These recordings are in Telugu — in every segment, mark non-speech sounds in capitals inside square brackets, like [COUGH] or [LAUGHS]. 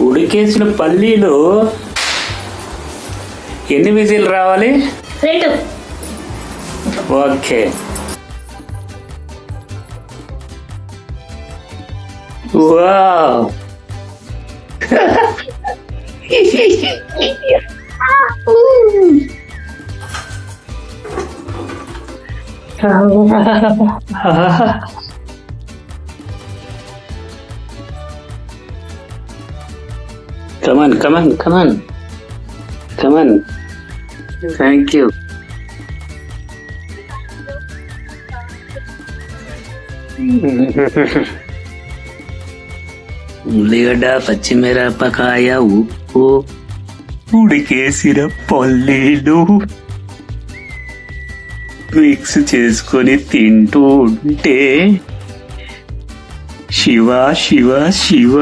ఉడికేసిన పల్లీలు ఎన్ని విజిల్ రావాలి? రెండు. Okay. Wow. [LAUGHS] [LAUGHS] Come on, come on, come on. Come on. Thank you. ఉల్లిగడ్డ పచ్చిమిరపకాయ ఉప్పు ఉడికేసిన పల్లీలు మిక్స్ చేసుకొని తింటూ ఉంటే Shiva Shiva Shiva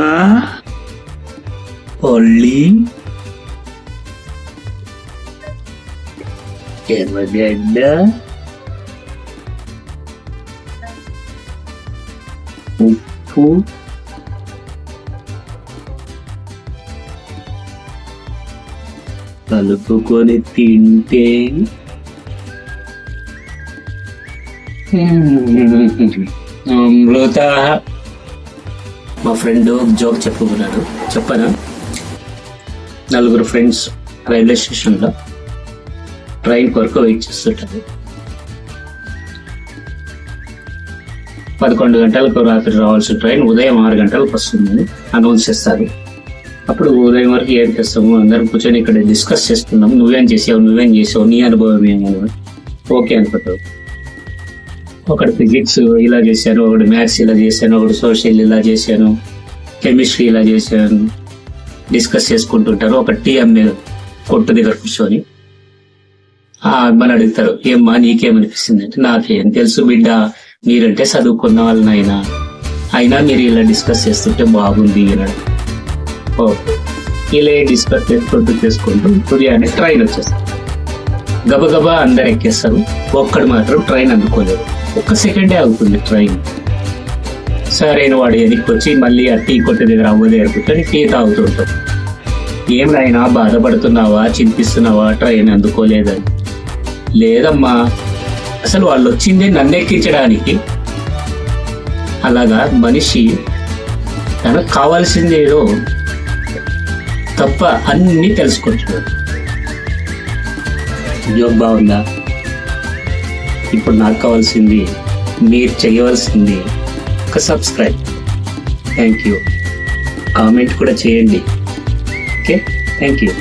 పల్లి ఎర్రగడ్డ ఉప్పు కలుపుకొని తింటే అమృత మా ఫ్రెండ్ జోక్ చెప్పుకున్నాడు చెప్పనా నలుగురు ఫ్రెండ్స్ రైల్వే స్టేషన్లో ట్రైన్ కొరకు వెయిట్ చేస్తుంటారు. పదకొండు గంటలకు రాత్రి రావాల్సిన ట్రైన్ ఉదయం ఆరు గంటలకు వస్తుందని అనౌన్స్ చేస్తారు. అప్పుడు ఉదయం వరకు ఏం చేస్తాము? అందరం కూర్చొని ఇక్కడ డిస్కస్ చేస్తున్నాము. నువ్వేం చేసావు? నువ్వేం చేసావు? నీ అనుభవం ఏమని ఓకే అనుకుంటావు ఒకటి ఫిజిక్స్ ఇలా చేశాను ఒకటి మ్యాథ్స్ ఇలా చేశాను ఒకటి సోషల్ ఇలా చేశాను కెమిస్ట్రీ ఇలా చేశాను. డిస్కస్ చేసుకుంటుంటారు. ఒక టీ అమ్మే కొట్టు దగ్గర కూర్చొని. ఆ అమ్మని అడుగుతారు ఏమ్మా నీకేమనిపిస్తుంది అంటే నాకేం తెలుసు బిడ్డ మీరంటే చదువుకున్న వాళ్ళనైనా. అయినా మీరు ఇలా డిస్కస్ చేస్తుంటే బాగుంది అన్నాడు ఓ ఇలా డిస్కస్ చేసుకుంటూ చేసుకుంటూ ఉదయాన్నే ట్రైన్ వచ్చేస్తారు. గబగబా అందరు ఎక్కేస్తారు. ఒక్కడు మాత్రం ట్రైన్ అందుకోలేదు. ఒక్క సెకండే అవుతుంది ట్రైన్. సరైన వాడు వెనక్కి వచ్చి మళ్ళీ ఆ టీ కొట్టు దగ్గర అవ్వదే కూర్చొని టీ తాగుతుంటాం ఏం నాయనా బాధపడుతున్నావా? చింతిస్తున్నావా? ట్రైన్ అందుకోలేదని. లేదమ్మా అసలు వాళ్ళు వచ్చిందే నన్నెక్కించడానికి అలాగా మనిషి తనకు కావాల్సింది ఏదో తప్ప అన్ని తెలుసుకుంటున్నాడు ఉద్యోగం బాగుందా? ఇప్పుడు నాకు కావాల్సింది మీరు చేయవలసింది ఒక సబ్స్క్రైబ్ థ్యాంక్ యూ కామెంట్ కూడా చేయండి. Okay thank you